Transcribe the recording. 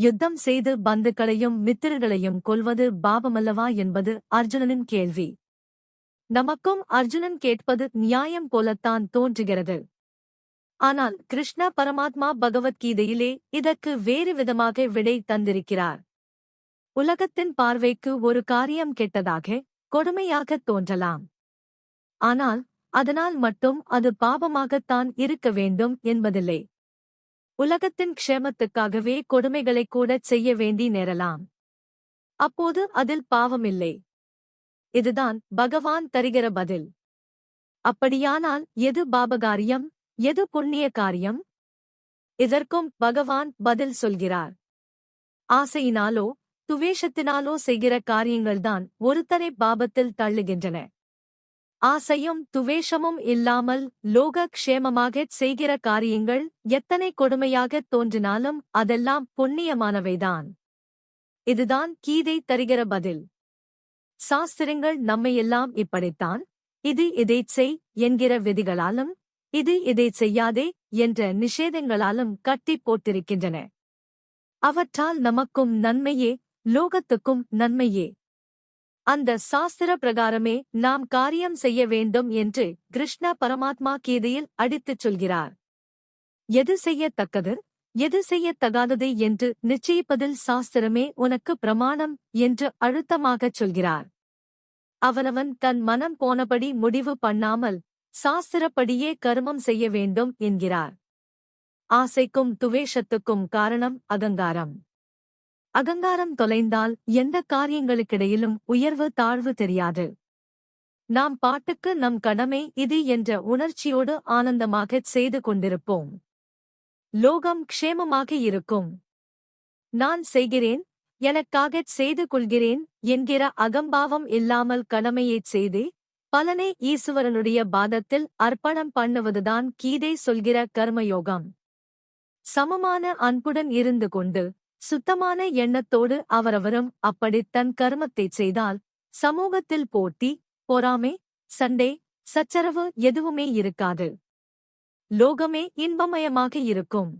யுத்தம் செய்து பந்துக்களையும் மித்திரர்களையும் கொல்வது பாபமல்லவா என்பது அர்ஜுனனின் கேள்வி. நமக்கும் அர்ஜுனன் கேட்பது நியாயம் போலத்தான் தோன்றுகிறது. ஆனால் கிருஷ்ண பரமாத்மா பகவத்கீதையிலே இதற்கு வேறு விதமாக விடை தந்திருக்கிறார். உலகத்தின் பார்வைக்கு ஒரு காரியம் கெட்டதாக கொடுமையாகத் தோன்றலாம். ஆனால் அதனால் மட்டும் அது பாபமாகத்தான் இருக்க வேண்டும் என்பதில்லை. உலகத்தின் க்ஷேமத்துக்காகவே கொடுமைகளைக் கூடச் செய்ய வேண்டி நேரலாம். அப்போது அதில் பாவமில்லை. இதுதான் பகவான் தருகிற பதில். அப்படியானால் எது பாபகாரியம் எது புண்ணிய காரியம்? இதற்கும் பகவான் பதில் சொல்கிறார். ஆசையினாலோ துவேஷத்தினாலோ செய்கிற காரியங்கள்தான் ஒருத்தரை பாபத்தில் தள்ளுகின்றன. ஆசையும் துவேஷமும் இல்லாமல் லோக க்ஷேமமாகச் செய்கிற காரியங்கள் எத்தனை கொடுமையாகத் தோன்றினாலும் அதெல்லாம் புண்ணியமானவைதான். இதுதான் கீதை தருகிற பதில். சாஸ்திரங்கள் நம்மையெல்லாம் இப்படித்தான் இது இதைச் செய் என்கிற விதிகளாலும் இது இதைச் செய்யாதே என்ற நிஷேதங்களாலும் கட்டிப் போட்டிருக்கின்றன. அவற்றால் நமக்கும் நன்மையே லோகத்துக்கும் நன்மையே. அந்த சாஸ்திர பிரகாரமே நாம் காரியம் செய்ய வேண்டும் என்று கிருஷ்ண பரமாத்மா கீதையில் அடித்துச் சொல்கிறார். எது செய்யத்தக்கது? எது செய்யத்தகாதது என்று நிச்சயிப்பதில் சாஸ்திரமே உனக்கு பிரமாணம் என்று அழுத்தமாகச் சொல்கிறார். அவனவன் தன் மனம் போனபடி முடிவு பண்ணாமல் சாஸ்திரப்படியே கருமம் செய்ய வேண்டும் என்கிறார். ஆசைக்கும் துவேஷத்துக்கும் காரணம் அகங்காரம். அகங்காரம் தொலைந்தால் எந்த காரியங்களுக்கிடையிலும் உயர்வு தாழ்வு தெரியாது. நாம் பாட்டுக்கு நம் கடமை இது என்ற உணர்ச்சியோடு ஆனந்தமாகச் செய்து கொண்டிருப்போம். லோகம் க்ஷேமமாக இருக்கும். நான் செய்கிறேன் எனக்காகச் செய்து கொள்கிறேன் என்கிற அகம்பாவம் இல்லாமல் கடமையைச் செய்து பலனை ஈசுவரனுடைய பாதத்தில் அர்ப்பணம் பண்ணுவதுதான் கீதை சொல்கிற கர்மயோகம். சமமான அன்புடன் இருந்து கொண்டு சுத்தமான எண்ணத்தோடு அவரவரும் அப்படித் தன் கர்மத்தைச் செய்தால் சமூகத்தில் போட்டி பொறாமை சண்டை சச்சரவு எதுவுமே இருக்காது. லோகமே இன்பமயமாக இருக்கும்.